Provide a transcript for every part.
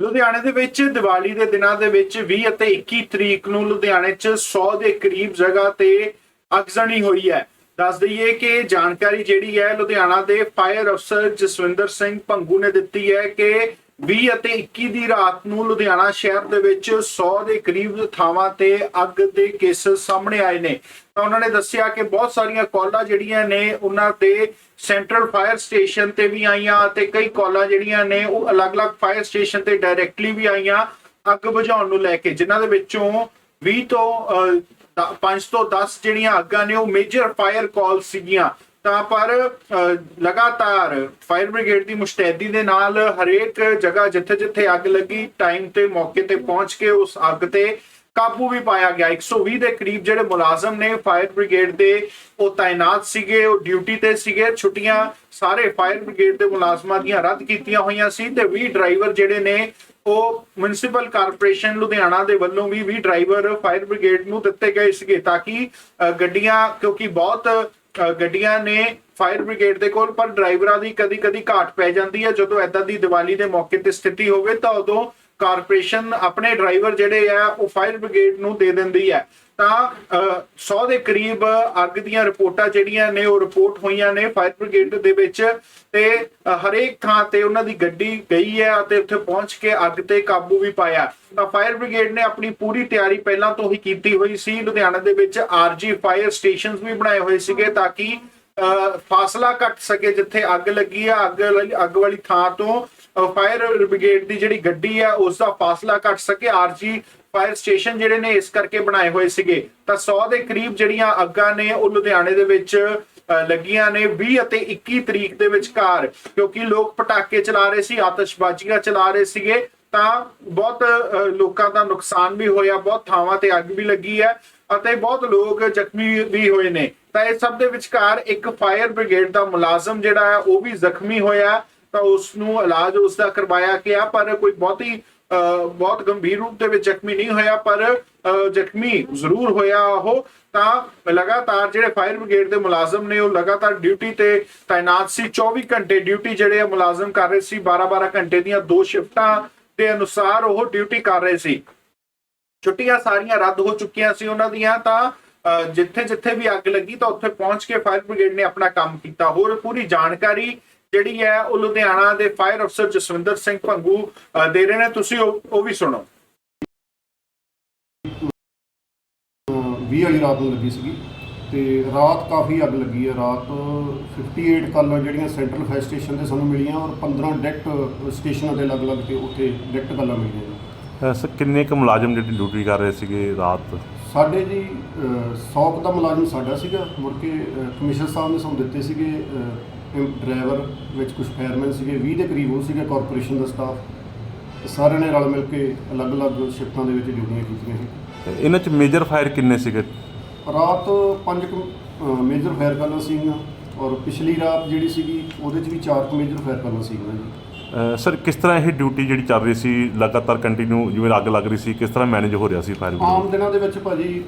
ਲੁਧਿਆਣੇ ਦੇ ਵਿੱਚ ਦੀਵਾਲੀ ਦੇ ਦਿਨਾਂ ਦੇ ਵਿੱਚ 20 ਅਤੇ 21 ਤਰੀਕ ਨੂੰ ਲੁਧਿਆਣੇ 'ਚ 100 ਦੇ ਕਰੀਬ ਜਗ੍ਹਾ ਤੇ ਅਗਜ਼ਣੀ ਹੋਈ ਹੈ। ਦੱਸ ਦਈਏ ਕਿ ਜਾਣਕਾਰੀ ਜਿਹੜੀ ਹੈ ਲੁਧਿਆਣਾ ਦੇ ਫਾਇਰ ਅਫਸਰ ਜਸਵਿੰਦਰ ਸਿੰਘ ਭੰਗੂ ਨੇ ਦਿੱਤੀ ਹੈ ਕਿ 20 ਅਤੇ 21 ਦੀ ਰਾਤ ਨੂੰ ਲੁਧਿਆਣਾ ਸ਼ਹਿਰ ਦੇ ਵਿੱਚ 100 ਦੇ ਕਰੀਬ ਥਾਵਾਂ ਤੇ ਅੱਗ ਦੇ ਕੇਸਸ ਸਾਹਮਣੇ ਆਏ ਨੇ। ਤਾਂ ਉਹਨਾਂ ਨੇ ਦੱਸਿਆ ਕਿ ਬਹੁਤ ਸਾਰੀਆਂ ਕਾਲਾਂ ਜਿਹੜੀਆਂ ਨੇ, ਉਹਨਾਂ ਤੇ ਸੈਂਟਰਲ ਫਾਇਰ ਸਟੇਸ਼ਨ ਤੇ ਵੀ ਆਈਆਂ ਅਤੇ ਕਈ ਕਾਲਾਂ ਜਿਹੜੀਆਂ ਨੇ, ਉਹ ਅਲੱਗ-ਅਲੱਗ ਫਾਇਰ ਸਟੇਸ਼ਨ ਤੇ ਡਾਇਰੈਕਟਲੀ ਵੀ ਆਈਆਂ ਅੱਗ ਬੁਝਾਉਣ ਨੂੰ ਲੈ ਕੇ, ਜਿਨ੍ਹਾਂ ਦੇ ਵਿੱਚੋਂ 20 ਤੋਂ 5 ਤੋਂ 10 ਜਿਹੜੀਆਂ ਅੱਗਾਂ ਨੇ, ਉਹ ਮੇਜਰ ਫਾਇਰ ਕਾਲ ਸੀਗੀਆਂ। ਤਾਂ ਪਰ ਲਗਾਤਾਰ ਫਾਇਰ ਬ੍ਰਿਗੇਡ ਦੀ ਮੁਸ਼ਤੈਦੀ ਦੇ ਨਾਲ ਹਰੇਕ ਜਗ੍ਹਾ ਜਿੱਥੇ-ਜਿੱਥੇ ਅੱਗ ਲੱਗੀ ਟਾਈਮ ਤੇ ਮੌਕੇ ਤੇ ਪਹੁੰਚ ਕੇ ਉਸ ਅੱਗ ਤੇ ਕਾਬੂ ਵੀ ਪਾਇਆ ਗਿਆ। 120 ਦੇ ਕਰੀਬ ਜਿਹੜੇ ਮੁਲਾਜ਼ਮ ਨੇ ਫਾਇਰ ਬ੍ਰਿਗੇਡ ਦੇ ਉਹ ਤਾਇਨਾਤ ਸੀਗੇ ਉਹ ਡਿਊਟੀ ਤੇ ਸੀਗੇ। ਛੁੱਟੀਆਂ ਸਾਰੇ ਫਾਇਰ ਬ੍ਰਿਗੇਡ ਦੇ ਮੁਲਾਜ਼ਮਾਂ ਦੀਆਂ ਰੱਦ ਕੀਤੀਆਂ ਹੋਈਆਂ ਸੀ ਤੇ 20 ਡਰਾਈਵਰ ਜਿਹੜੇ ਨੇ ਉਹ ਮਿਊਨਿਸਪਲ ਕਾਰਪੋਰੇਸ਼ਨ ਲੁਧਿਆਣਾ ਦੇ ਵੱਲੋਂ ਵੀ 20 ਡਰਾਈਵਰ ਫਾਇਰ ਬ੍ਰਿਗੇਡ ਨੂੰ ਦਿੱਤੇ ਗਏ ਸੀਗੇ ਤਾਂ ਕਿ ਅ, ਗੱਡੀਆਂ ਕਿਉਂਕਿ ਬਹੁਤ ਗੱਡੀਆਂ ਨੇ ਫਾਇਰ ਬ੍ਰਿਗੇਡ ਦੇ ਕੋਲ, ਪਰ ਡਰਾਈਵਰਾਂ ਦੀ ਕਦੀ-ਕਦੀ ਘਾਟ ਪੈ ਜਾਂਦੀ ਹੈ। ਜਦੋਂ ਐਦਾਂ ਦੀ ਦੀਵਾਲੀ ਦੇ ਮੌਕੇ ਤੇ ਸਥਿਤੀ ਹੋਵੇ ਤਾਂ ਉਦੋਂ ਕਾਰਪੋਰੇਸ਼ਨ ਆਪਣੇ ਡਰਾਈਵਰ ਜਿਹੜੇ ਆ ਉਹ ਫਾਇਰ ਬ੍ਰਿਗੇਡ ਨੂੰ ਦੇ ਦਿੰਦੀ ਹੈ। ਤਾਂ 100 ਦੇ ਕਰੀਬ ਅੱਗ ਦੀਆਂ ਰਿਪੋਰਟਾਂ ਜਿਹੜੀਆਂ ਨੇ ਉਹ ਰਿਪੋਰਟ ਹੋਈਆਂ ਨੇ ਫਾਇਰ ਬ੍ਰਿਗੇਡ ਦੇ ਵਿੱਚ। ਤੇ ਹਰੇਕ ਥਾਂ ਤੇ ਉਹਨਾਂ ਦੀ ਗੱਡੀ ਗਈ ਹੈ ਅਤੇ ਉੱਥੇ ਪਹੁੰਚ ਕੇ ਅੱਗ ਤੇ ਕਾਬੂ ਵੀ ਪਾਇਆ। ਤਾਂ ਫਾਇਰ ਬ੍ਰਿਗੇਡ ਨੇ ਆਪਣੀ ਪੂਰੀ ਤਿਆਰੀ ਪਹਿਲਾਂ ਤੋਂ ਹੀ ਕੀਤੀ ਹੋਈ ਸੀ। ਲੁਧਿਆਣਾ ਦੇ ਵਿੱਚ ਆਰਜੀ ਫਾਇਰ ਸਟੇਸ਼ਨਸ ਵੀ ਬਣਾਏ ਹੋਏ ਸੀਗੇ ਤਾਂ ਕਿ ਅ, ਫਾਸਲਾ ਘੱਟ ਸਕੇ ਜਿੱਥੇ ਅੱਗ ਲੱਗੀ ਆ ਅੱਗ ਵਾਲੀ- ਅੱਗ ਵਾਲੀ ਥਾਂ ਤੋਂ ਫਾਇਰ ਬ੍ਰਿਗੇਡ ਦੀ ਜਿਹੜੀ ਗੱਡੀ ਆ ਉਸ ਦਾ ਫਾਸਲਾ ਘਟ ਸਕੇ। ਆਰਜੀ ਫਾਇਰ ਸਟੇਸ਼ਨ ਜਿਹੜੇ ਨੇ, ਇਸ ਕਰਕੇ ਬਣਾਏ ਹੋਏ ਸੀਗੇ। ਤਾਂ 100 ਦੇ ਕਰੀਬ ਜਿਹੜੀਆਂ ਅੱਗਾਂ ਨੇ, ਉਹ ਲੁਧਿਆਣੇ ਦੇ ਵਿੱਚ ਲੱਗੀਆਂ ਨੇ। 20 ਅਤੇ 21 ਤਰੀਕ ਦੇ ਵਿਚਕਾਰ ਕਿਉਂਕਿ ਲੋਕ ਪਟਾਕੇ ਚਲਾ ਰਹੇ ਸੀ, ਆਤਿਸ਼ਬਾਜ਼ੀਆਂ ਚਲਾ ਰਹੇ ਸੀਗੇ। ਤਾਂ ਬਹੁਤ ਲੋਕਾਂ ਦਾ ਨੁਕਸਾਨ ਵੀ ਹੋਇਆ, ਬਹੁਤ ਥਾਵਾਂ ਤੇ ਅੱਗ ਵੀ ਲੱਗੀ ਹੈ ਅਤੇ ਬਹੁਤ ਲੋਕ ਜ਼ਖਮੀ ਵੀ ਹੋਏ ਨੇ। ਤਾਂ ਇਹ ਸਭ ਦੇ ਵਿਚਕਾਰ ਇੱਕ ਫਾਇਰ ਬ੍ਰਿਗੇਡ ਦਾ ਮੁਲਾਜ਼ਮ ਜਿਹੜਾ ਹੈ, ਉਹ ਵੀ ਜ਼ਖਮੀ ਹੋਇਆ। ਤਾਂ ਉਸ ਨੂੰ ਇਲਾਜ ਉਸ ਦਾ ਕਰਵਾਇਆ ਗਿਆ ਪਰ ਕੋਈ ਬਹੁਤੀ ਅ, ਬਹੁਤ ਗੰਭੀਰ ਰੂਪ ਦੇ ਵਿੱਚ ਜ਼ਖਮੀ ਨਹੀਂ ਹੋਇਆ ਪਰ ਜ਼ਖਮੀ ਜ਼ਰੂਰ ਹੋਇਆ ਉਹ। ਤਾਂ ਲਗਾਤਾਰ ਜਿਹੜੇ ਫਾਇਰ ਬ੍ਰਿਗੇਡ ਦੇ ਮੁਲਾਜ਼ਮ ਨੇ ਉਹ ਲਗਾਤਾਰ ਡਿਊਟੀ ਤੇ ਤਾਇਨਾਤ ਸੀ। 24 ਘੰਟੇ ਡਿਊਟੀ ਜਿਹੜੇ ਮੁਲਾਜ਼ਮ ਕਰ ਰਹੇ ਸੀ 12-12 ਘੰਟੇ ਦੀਆਂ ਦੋ ਸ਼ਿਫਟਾਂ ਦੇ ਅਨੁਸਾਰ ਉਹ ਡਿਊਟੀ ਕਰ ਰਹੇ ਸੀ। ਛੁੱਟੀਆਂ ਸਾਰੀਆਂ ਰੱਦ ਹੋ ਚੁੱਕੀਆਂ ਸੀ ਉਹਨਾਂ ਦੀਆਂ ਤਾਂ ਜਿੱਥੇ ਜਿੱਥੇ ਵੀ ਅੱਗ ਲੱਗੀ ਤਾਂ ਉੱਥੇ ਪਹੁੰਚ ਕੇ ਫਾਇਰ ਬ੍ਰਿਗੇਡ ਨੇ ਆਪਣਾ ਕੰਮ ਕੀਤਾ। ਹੋਰ ਪੂਰੀ ਜਾਣਕਾਰੀ ਜਿਹੜੀ ਹੈ ਉਹ ਲੁਧਿਆਣਾ ਦੇ ਫਾਇਰ ਅਫਸਰ ਜਸਵਿੰਦਰ ਸਿੰਘ ਭੰਗੂ ਦੇ ਰਹੇ ਨੇ। ਤੁਸੀਂ ਉਹ ਵੀ ਸੁਣੋ। 20 ਵਾਲੀ ਰਾਤ ਨੂੰ ਲੱਗੀ ਸੀਗੀ ਤੇ ਰਾਤ ਕਾਫੀ ਅੱਗ ਲੱਗੀ ਹੈ। ਰਾਤ 58 ਕਾਲਾਂ ਜਿਹੜੀਆਂ ਸੈਂਟਰਲ ਫਾਇਰ ਸਟੇਸ਼ਨ ਤੇ ਸਾਨੂੰ ਮਿਲੀਆਂ ਔਰ 15 ਡਾਇਰੈਕਟ ਸਟੇਸ਼ਨਾਂ ਦੇ ਅਲੱਗ-ਅਲੱਗ ਤੇ ਉੱਥੇ ਡਾਇਰੈਕਟ ਕਾਲਾਂ ਮਿਲੀਆਂ। ਸਰ ਕਿੰਨੇ ਕੁ ਮੁਲਾਜ਼ਮ ਜਿਹੜੇ ਡਿਊਟੀ ਕਰ ਰਹੇ ਸੀਗੇ ਰਾਤ? ਸਾਡੇ ਜੀ 100 ਦਾ ਮੁਲਾਜ਼ਮ ਸਾਡਾ ਸੀਗਾ। ਮੁੜ ਕੇ ਕਮਿਸ਼ਨਰ ਸਾਹਿਬ ਨੇ ਸਾਨੂੰ ਦਿੱਤੇ ਸੀਗੇ ਡਰਾਈਵਰ ਵਿੱਚ ਕੁਝ ਫਾਇਰਮੈਨ ਸੀਗੇ 20 ਦੇ ਕਰੀਬ ਉਹ ਸੀਗਾ ਕਾਰਪੋਰੇਸ਼ਨ ਦਾ ਸਟਾਫ ਸਾਰਿਆਂ ਨੇ ਰਲ ਮਿਲ ਕੇ ਅਲੱਗ-ਅਲੱਗ ਸ਼ਿਫਟਾਂ ਦੇ ਵਿੱਚ ਡਿਊਟੀਆਂ ਕੀਤੀਆਂ ਸੀ। ਤੇ ਇਹਨਾਂ ਚ ਮੇਜਰ ਫਾਇਰ ਕਿੰਨੇ ਸੀਗੇ? ਰਾਤ ਪੰਜ ਮੇਜਰ ਫਾਇਰ ਕਾਲਾਂ ਸੀਗੀਆਂ ਔਰ ਪਿਛਲੀ ਰਾਤ ਜਿਹੜੀ ਸੀਗੀ ਉਹਦੇ 'ਚ ਵੀ ਚਾਰ ਕੁ ਮੇਜਰ ਫਾਇਰ ਕਾਲਾਂ ਸੀਗੀਆਂ ਜੀ। ਸਰ ਕਿਸ ਤਰ੍ਹਾਂ ਇਹ ਡਿਊਟੀ ਜਿਹੜੀ ਚੱਲ ਰਹੀ ਸੀ ਲਗਾਤਾਰ ਕੰਟੀਨਿਊ ਜਿਵੇਂ ਅੱਗ ਲੱਗ ਰਹੀ ਸੀ ਕਿਸ ਤਰ੍ਹਾਂ ਮੈਨੇਜ ਹੋ ਰਿਹਾ ਸੀ ਫਾਇਰ ਆਮ ਦਿਨਾਂ ਦੇ ਵਿੱਚ ਭਾਜੀ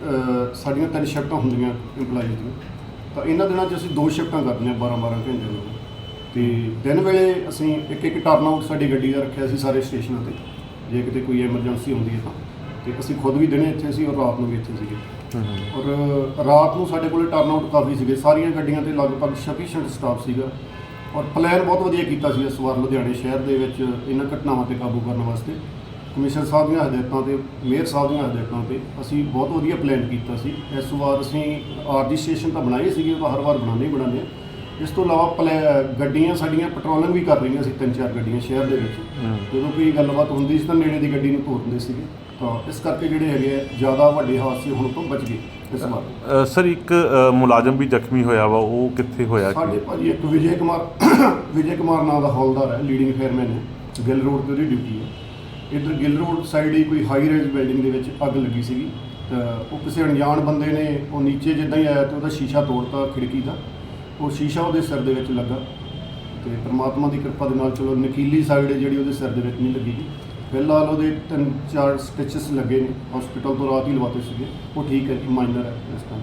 ਸਾਡੀਆਂ ਤਿੰਨ ਸ਼ਿਫਟਾਂ ਹੁੰਦੀਆਂ EMPLOYEES ਦੀਆਂ। ਤਾਂ ਇਹਨਾਂ ਦਿਨਾਂ 'ਚ ਅਸੀਂ ਦੋ ਸ਼ਿਫਟਾਂ ਕਰਦੇ ਹਾਂ 12 12 ਘੰਟੇ ਦੀਆਂ ਤੇ ਦਿਨ ਵੇਲੇ ਅਸੀਂ ਇੱਕ ਇੱਕ ਟਰਨ ਆਊਟ ਸਾਡੀ ਗੱਡੀ ਦਾ ਰੱਖਿਆ ਸੀ ਸਾਰੇ ਸਟੇਸ਼ਨਾਂ ਤੇ। ਜੇ ਕਿਤੇ ਕੋਈ ਐਮਰਜੈਂਸੀ ਹੁੰਦੀ ਹੈ ਤਾਂ। ਤੇ ਅਸੀਂ ਖੁਦ ਵੀ ਦਿਨੇ ਇੱਥੇ ਸੀ ਔਰ ਰਾਤ ਨੂੰ ਵੀ ਇੱਥੇ ਸੀਗੇ। ਔਰ ਰਾਤ ਨੂੰ ਸਾਡੇ ਕੋਲੇ ਟਰਨ ਆਊਟ ਕਾਫੀ ਸੀਗੇ। ਸਾਰੀਆਂ ਗੱਡੀਆਂ ਤੇ ਲਗਭਗ ਸਫੀਸ਼ੀਐਂਟ ਸਟਾਫ ਸੀਗਾ। ਔਰ ਪਲਾਨ ਬਹੁਤ ਵਧੀਆ ਕੀਤਾ ਸੀ ਇਸ ਵਾਰ ਲੁਧਿਆਣੇ ਸ਼ਹਿਰ ਦੇ ਵਿੱਚ ਇਹਨਾਂ ਘਟਨਾਵਾਂ ਤੇ ਕਾਬੂ ਕਰਨ ਵਾਸਤੇ। ਕਮਿਸ਼ਨਰ ਸਾਹਿਬ ਦੀਆਂ ਹਦਾਇਤਾਂ ਤੇ ਮੇਅਰ ਸਾਹਿਬ ਦੀਆਂ ਹਦਾਇਤਾਂ ਤੇ ਅਸੀਂ ਬਹੁਤ ਵਧੀਆ ਪਲਾਨ ਕੀਤਾ ਸੀ। ਇਸ ਵਾਰ ਅਸੀਂ ਆਰਜੀ ਸਟੇਸ਼ਨ ਤਾਂ ਬਣਾਏ ਸੀਗੇ ਉਹ ਤਾਂ ਹਰ ਵਾਰ ਬਣਾਉਂਦੇ ਹੀ ਬਣਾਉਂਦੇ ਹਾਂ। ਇਸ ਤੋਂ ਇਲਾਵਾ ਪਲੈ- ਗੱਡੀਆਂ ਸਾਡੀਆਂ ਪੈਟਰੋਲਿੰਗ ਵੀ ਕਰ ਰਹੀਆਂ ਸੀ ਤਿੰਨ ਚਾਰ ਗੱਡੀਆਂ ਸ਼ਹਿਰ ਦੇ ਵਿੱਚ। ਜਦੋਂ ਕੋਈ ਗੱਲਬਾਤ ਹੁੰਦੀ ਸੀ ਤਾਂ ਨੇੜੇ ਦੀ ਗੱਡੀ ਨੂੰ ਤੋੜ ਦਿੰਦੇ ਸੀਗੇ। ਤਾਂ ਇਸ ਕਰਕੇ ਜਿਹੜੇ ਹੈਗੇ ਆ ਜ਼ਿਆਦਾ ਵੱਡੇ ਹਾਦਸੇ ਹੋਣ ਤੋਂ ਬਚ ਗਏ ਇਸ ਵਾਰ। ਸਰ ਇੱਕ ਮੁਲਾਜ਼ਮ ਵੀ ਜ਼ਖਮੀ ਹੋਇਆ ਵਾ ਉਹ ਕਿੱਥੇ ਹੋਇਆ? ਸਾਡੇ ਭਾਜੀ ਇੱਕ ਵਿਜੇ ਕੁਮਾਰ ਵਿਜੇ ਕੁਮਾਰ ਨਾਂ ਦਾ ਹੌਲਦਾਰ ਹੈ ਲੀਡਿੰਗ ਫਾਇਰਮੈਨ ਹੈ ਗਿੱਲ ਰੋਡ ਤੇ ਉਹਦੀ ਡਿਊਟੀ ਹੈ। ਇੱਧਰ ਗਿੱਲ ਰੋਡ ਸਾਈਡ ਹੀ ਕੋਈ ਹਾਈ ਰੇਂਜ ਬਿਲਡਿੰਗ ਦੇ ਵਿੱਚ ਅੱਗ ਲੱਗੀ ਸੀਗੀ। ਤਾਂ ਉਹ ਕਿਸੇ ਅਣਜਾਣ ਬੰਦੇ ਨੇ ਉਹ ਨੀਚੇ ਜਿੱਦਾਂ ਹੀ ਆਇਆ ਤੇ ਉਹਦਾ ਸ਼ੀਸ਼ਾ ਤੋੜਤਾ ਖਿੜਕੀ ਦਾ। ਉਹ ਸ਼ੀਸ਼ਾ ਉਹਦੇ ਸਿਰ ਦੇ ਵਿੱਚ ਲੱਗਾ। ਤੇ ਪ੍ਰਮਾਤਮਾ ਦੀ ਕਿਰਪਾ ਦੇ ਨਾਲ ਚਲੋ ਨਕੀਲੀ ਸਾਈਡ ਜਿਹੜੀ ਉਹਦੇ ਸਿਰ ਦੇ ਵਿੱਚ ਨਹੀਂ ਲੱਗੀ। ਫਿਲਹਾਲ ਉਹਦੇ ਤਿੰਨ ਚਾਰ ਸਟਿਚਸ ਲੱਗੇ ਨੇ। ਹਸਪੀਟਲ ਤੋਂ ਰਾਤ ਹੀ ਲਵਾਤੇ ਸੀਗੇ। ਉਹ ਠੀਕ ਹੈ ਜੀ ਮਾਈਨਰ ਹੈ ਇਸ ਟਾਈਮ